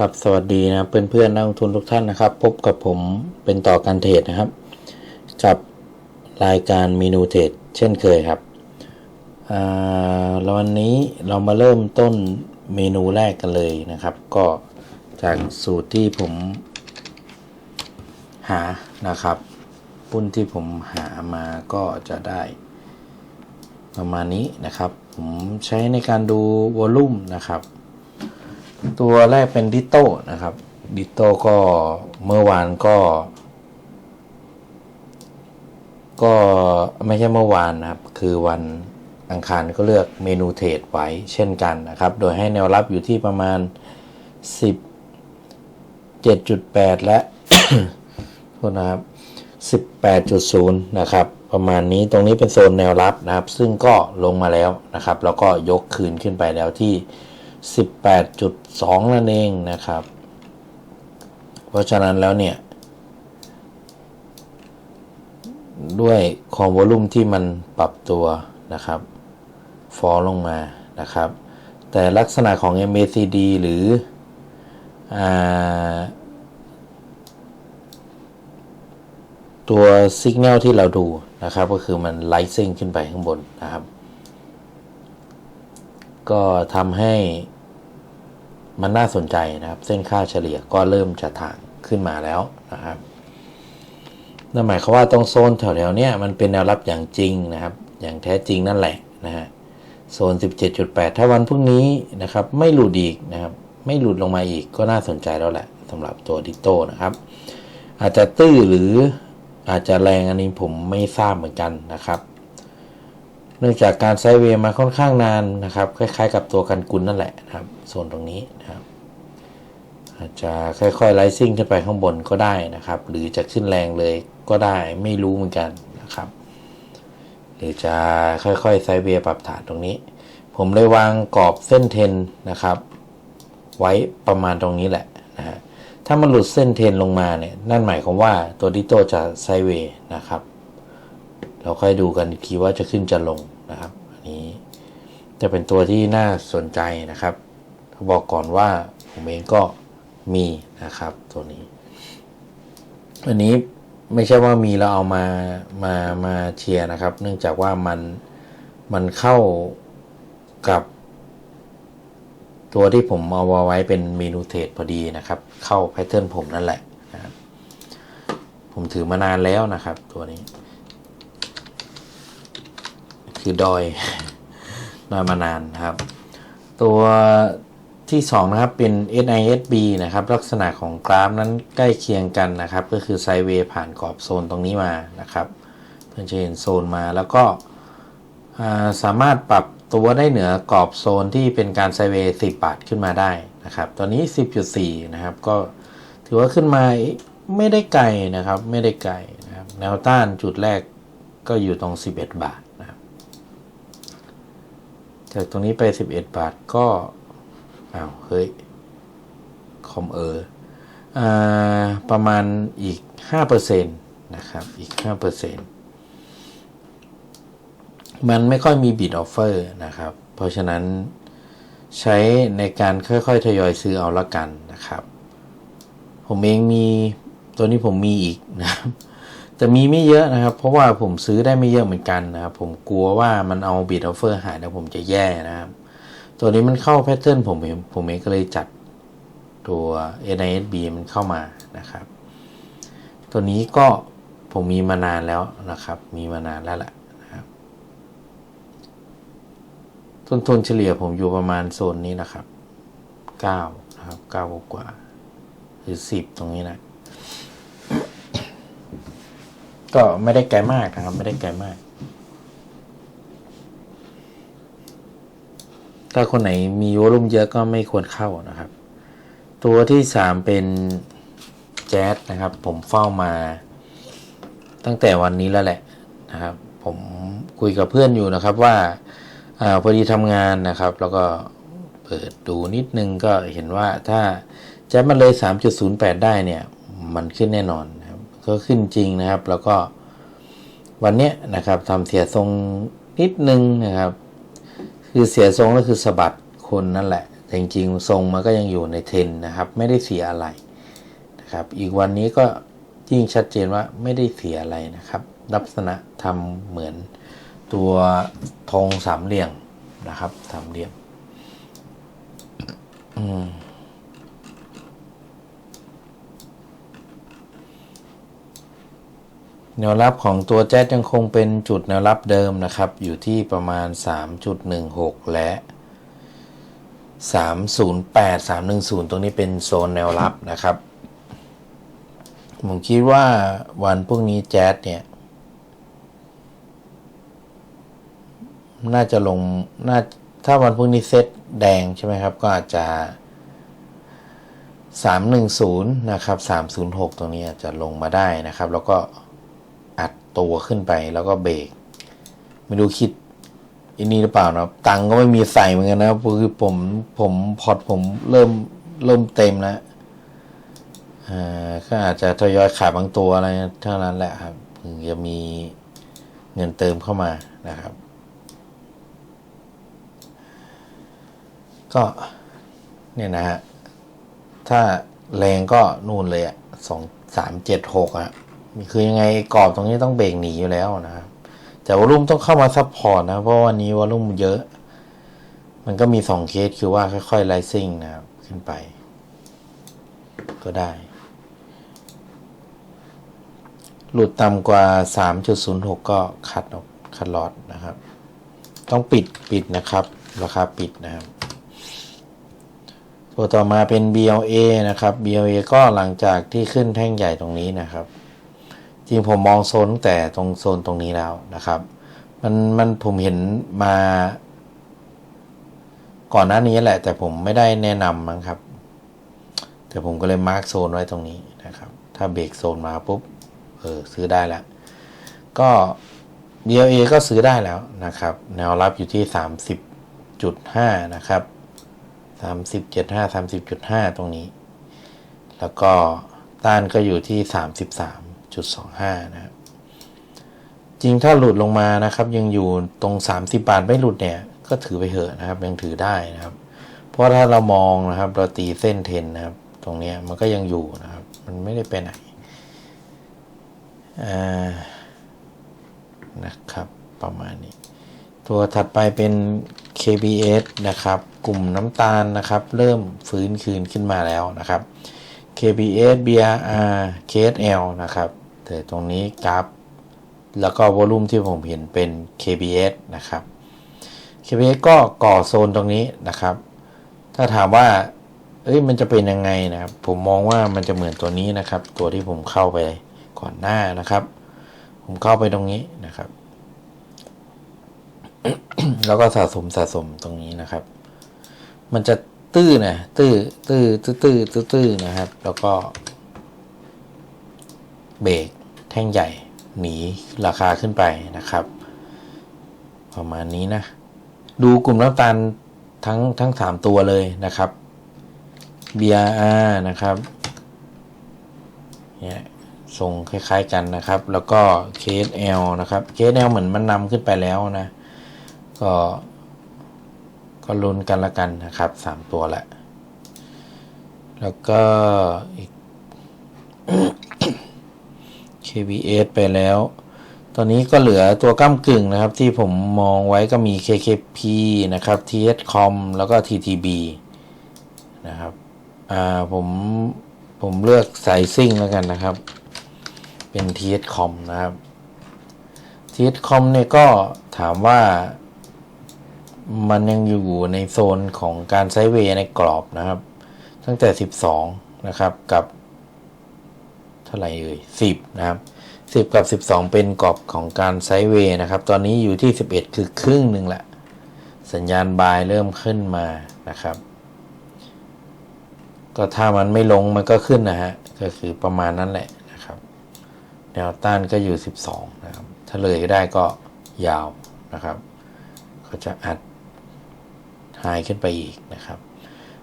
ครับสวัสดีนะเพื่อนเพื่อนๆนักลงทุนทุกท่านนะครับ พบกับผมเป็นต่อการเทรดนะครับ กับรายการเมนูเทรดเช่นเคยครับอ่าแล้ววันนี้เรามาเริ่มต้นเมนูแรกกันเลยนะครับ ก็จากสูตรที่ผมหานะครับหุ้นที่ผมหามาก็จะได้ ประมาณนี้นะครับ ผมใช้ในการดูวอลลุ่มนะครับ ตัวแรกเป็นดิโต้นะครับ ดิโต้ก็เมื่อวานก็ ก็ไม่ใช่เมื่อวานนะครับ คือวันอังคารก็เลือกเมนูเทรดไว้เช่นกันนะครับ โดยให้แนวรับอยู่ที่ประมาณ 17.8 และโทษนะครับ18.0 นะครับ ประมาณนี้ตรงนี้เป็นโซนแนวรับนะครับ ซึ่งก็ลงมาแล้วนะครับ แล้วก็ยกคืนขึ้นไปแล้วที่ 18.2 นั่นเองนะครับ เพราะฉะนั้นแล้วเนี่ย ด้วยคอมวอลุ่มที่มันปรับตัวนะครับ ฟอลลงมานะครับ แต่ลักษณะของ MACD หรืออตัวสัญญาณที่เราดูนะครับ ก็คือมันไลซิ่งขึ้นไปข้างบนนะครับ ก็ทำให้ มันน่าสนใจนะครับ เส้นค่าเฉลี่ยก็เริ่มจะถ่างขึ้นมาแล้วนะครับนั่นหมายความว่าตรงโซนแถวๆเนี้ยมันเป็นแนวรับอย่างจริงนะครับ อย่างแท้จริงนั่นแหละนะฮะโซน 17.8 ถ้าวันพรุ่งนี้นะครับ ไม่หลุดอีกนะครับ ไม่หลุดลงมาอีกก็น่าสนใจแล้วแหละสำหรับตัวดิโต้นะครับ อาจจะตื้อหรืออาจจะแรงอันนี้ผมไม่ทราบเหมือนกันนะครับ เนื่องจากการไซเวย์มาค่อนข้างนานนะครับ คล้ายๆ กับตัวกันกุลนั่นแหละนะครับโซนตรงนี้นะครับ อาจจะค่อยๆไลซิ่งขึ้นไปข้างบนก็ได้นะครับ หรือจะขึ้นแรงเลยก็ได้ไม่รู้เหมือนกันนะครับ หรือจะค่อยๆไซเวย์ปรับฐานตรงนี้ ผมเลยวางกรอบเส้นเทนนะครับ ไว้ประมาณตรงนี้แหละนะฮะถ้ามันหลุดเส้นเทนลงมาเนี่ยนั่นหมายความว่าตัวดิโตจะไซเวย์นะครับ เราค่อยดูกันอีกทีว่าจะขึ้นจะลงนะครับ อันนี้จะเป็นตัวที่น่าสนใจนะครับบอกก่อนว่าผมเองก็มีนะครับตัวนี้ อันนี้ไม่ใช่ว่ามีเราเอามามามาเชียร์นะครับ เนื่องจากว่ามันมันเข้ากับ ตัวที่ผมเอาไว้เป็นเมนูเทรดพอดีนะครับ เข้าแพทเทิร์นผมนั่นแหละนะผมถือมานานแล้วนะครับ ตัวนี้ คือดอยดอยมานานนะครับ ตัวที่ 2 นะครับ เป็น NISB นะครับ ลักษณะของกราฟนั้นใกล้เคียงกันนะครับ ก็คือไซเวย์ผ่านกรอบโซนตรงนี้มานะครับเพื่อนจะเห็นโซนมาแล้วก็สามารถปรับตัวได้เหนือกรอบโซนที่เป็นการไซเวย์10 บาทขึ้นมาได้นะครับ ตอนนี้ 10.4 นะครับ ก็ถือว่าขึ้นมาไม่ได้ไกลนะครับ ไม่ได้ไกลนะครับ แนวต้านจุดแรกก็อยู่ตรง 11 บาท จากตรงนี้ไป 11 บาทก็อ้าวเฮ้ยคอมเออประมาณอีก 5%นะครับอีก 5%มันไม่ค่อยมีบิดออฟเฟอร์นะครับ เพราะฉะนั้นใช้ในการค่อยๆ ทยอยซื้อเอาละกันนะครับ ผมเองมีตัวนี้ผมมีอีกนะครับ แต่มีไม่เยอะนะครับ เพราะว่าผมซื้อได้ไม่เยอะเหมือนกันนะครับ ผมกลัวว่ามันเอาบิดออฟเฟอร์หายแล้วผมจะแย่นะครับ ตัวนี้มันเข้าแพทเทิร์นผมเองผมเองก็เลยจัดตัว NISB มันเข้ามานะครับ ตัวนี้ก็ผมมีมานานแล้วนะครับ มีมานานแล้วแหละนะครับต้นทุนเฉลี่ยผมอยู่ประมาณโซนนี้นะครับ 9 นะครับ 9กว่าหรือ 10 ตรงนี้นะ ก็ไม่ได้ไกลมากนะครับ ไม่ได้ไกลมาก ถ้าคนไหนมีวอลุ่มเยอะก็ไม่ควรเข้านะครับ ตัวที่สามเป็นแจ๊สนะครับ ผมเฝ้ามา ตั้งแต่วันนี้แล้วแหละนะครับ ผมคุยกับเพื่อนอยู่นะครับว่าอาพอดีทำงานนะครับ แล้วก็เปิดดูนิดนึงก็เห็นว่าถ้าแจ๊สมันเลย 3.08 ได้เนี่ย มันขึ้นแน่นอน ก็ขึ้นจริงนะครับ แล้วก็วันเนี้ยนะครับทำเสียทรงนิดนึงนะครับ คือเสียทรงก็คือสะบัดคนนั่นแหละแต่จริงๆทรงมันก็ยังอยู่ในเทรนนะครับ ไม่ได้เสียอะไรนะครับ อีกวันนี้ก็ยิ่งชัดเจนว่าไม่ได้เสียอะไรนะครับ ลักษณะทำเหมือนตัวธงสามเหลี่ยมนะครับสามเหลี่ยมอืม แนวรับของตัวแจ๊ดยังคงเป็นจุดแนวรับเดิมนะครับ อยู่ที่ประมาณ 3.16 และ 308 310 ตรงนี้เป็นโซนแนวรับนะครับ ผมคิดว่าวันพรุ่งนี้แจ๊ดเนี่ย น่าจะลงน่าถ้าวันพรุ่งนี้เซตแดงใช่ไหมครับ ก็อาจจะ 310 นะครับ 306 ตรงนี้อาจจะลงมาได้นะครับ แล้วก็ ตัวขึ้นไปแล้วก็เบรกไม่รู้คิดอันนี้หรือเปล่านะตังก็ไม่มีใส่เหมือนกันนะคือผมผมพอร์ตผมเริ่มเริ่มเต็มแล้วอ่าก็อาจจะทยอยขายบางตัวอะไรเท่านั้นแหละครับถึงจะมีเงินเติมเข้ามานะครับ ก็เนี่ยนะฮะถ้าแรงก็นู่นเลยอะสองสามเจ็ดหกอะ คือยังไงกรอบตรงนี้ต้องเบรกหนีอยู่แล้วนะครับแต่วอลุ่มต้องเข้ามาซับพอร์ตนะเพราะวันนี้วอลุ่มเยอะ มันก็มีสองเคสคือว่าค่อยๆไลซิ่งนะครับขึ้นไป ก็ได้ หลุดต่ำกว่า 3.06 ก็คัดออกคัดลอดนะครับ ต้องปิดปิดนะครับ ราคาปิดนะครับตัวต่อมาเป็น BLA นะครับ BLA ก็หลังจากที่ขึ้นแท่งใหญ่ตรงนี้นะครับ จริงผมมองโซนตั้งแต่ตรงโซนตรงนี้แล้วนะครับ มันมันผมเห็นมา ก่อนหน้านี้แหละ แต่ผมไม่ได้แนะนำมั้งครับ แต่ผมก็เลยมาร์กโซนไว้ตรงนี้นะครับ ถ้าเบรกโซนมาปุ๊บเออซื้อได้แล้วก็ BLA ก็ซื้อได้แล้วนะครับ แนวรับอยู่ที่ 30.5 นะครับสามสิบเจ็ดห้าสามสิบจุดห้าตรงนี้ แล้วก็ต้านก็อยู่ที่สามสิบสามจุดสองห้านะครับ จริงถ้าหลุดลงมานะครับ ยังอยู่ตรงสามสิบบาทไม่หลุดเนี่ย ก็ถือไปเถอะนะครับ ยังถือได้นะครับ เพราะถ้าเรามองนะครับ เราตีเส้นเทนนะครับ ตรงนี้มันก็ยังอยู่นะครับ มันไม่ได้ไปไหนอ่านะครับประมาณนี้ ตัวถัดไปเป็น KBS นะครับ กลุ่มน้ำตาลนะครับ เริ่มฟื้นคืนขึ้นมาแล้วนะครับ KBS BRR KSL นะครับ แต่ตรงนี้กราฟแล้วก็วอลุ่มที่ผมเห็นเป็น KBS นะครับ KBS ก็ก่อโซนตรงนี้นะครับ ถ้าถามว่าเอ้ยมันจะเป็นยังไงนะครับ ผมมองว่ามันจะเหมือนตัวนี้นะครับ ตัวที่ผมเข้าไปก่อนหน้านะครับ ผมเข้าไปตรงนี้นะครับ แล้วก็สะสมสะสมตรงนี้นะครับ มันจะตื้อนะตื้อตื้อตื้อตื้อตื้อตื้อนะครับ แล้วก็ เบรกแท่งใหญ่หนีราคาขึ้นไปนะครับ ประมาณนี้นะ ดูกลุ่มน้ำตาลทั้งทั้งสามตัวเลยนะครับ BRR นะครับเนี่ยทรงคล้าย ๆกันนะครับ แล้วก็ KSL นะครับ KSL เหมือนมันนำขึ้นไปแล้วนะ ก็ก็ลุ้นกันละกันนะครับสามตัวแหละ แล้วก็อีก KBS ไปแล้ว ตอนนี้ก็เหลือตัวก้ามกึ่งนะครับ ที่ผมมองไว้ก็มี KKP นะครับ TSCOM แล้วก็ TTB นะครับ อ่า ผม ผมเลือกสายซิ่งแล้วกันนะครับ เป็น TSCOM นะครับ TSCOM เนี่ยก็ถามว่ามันยังอยู่ในโซนของการไซเวย์ในกรอบนะครับ ตั้งแต่ 12 นะครับกับ ท่าไหร่เอ่ย10 นะครับ 10 กับ 12 เป็นกรอบของการไซด์เวย์นะครับ ตอนนี้อยู่ที่ 11 คือครึ่งหนึ่งละ สัญญาณบายเริ่มขึ้นมานะครับ ก็ถ้ามันไม่ลงมันก็ขึ้นนะฮะ ก็คือประมาณนั้นแหละนะครับ แนวต้านก็อยู่ 12 นะครับ ถ้าเลยได้ก็ยาวนะครับก็จะอัดหายขึ้นไปอีกนะครับ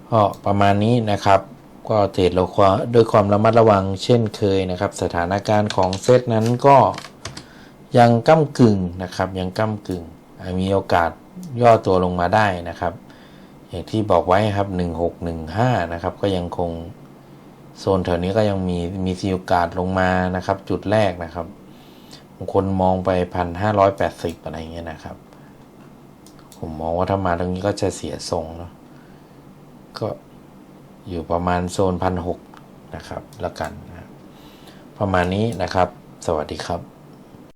ก็ประมาณนี้นะครับ ก็เทรดเราควาด้วยความระมัดระวังเช่นเคยนะครับ สถานการณ์ของเซตนั้นก็ยังก้ากึ่งนะครับ ยังก้ากึ่ง มีโอกาสย่อตัวลงมาได้นะครับ อย่างที่บอกไว้ครับหนึ่งหกหนึ่งห้านะครับ ก็ยังคงโซนแถวนี้ก็ยังมีมีซีโอกาสลงมานะครับ จุดแรกนะครับบางคนมองไปพันห้าร้อยแปดสิบอะไรเงี้ยนะครับ ผมมองว่าถ้ามาตรงนี้ก็จะเสียทรงเนาะก็ อยู่ประมาณโซนพันหกนะครับแล้วกันนะประมาณนี้นะครับ สวัสดีครับ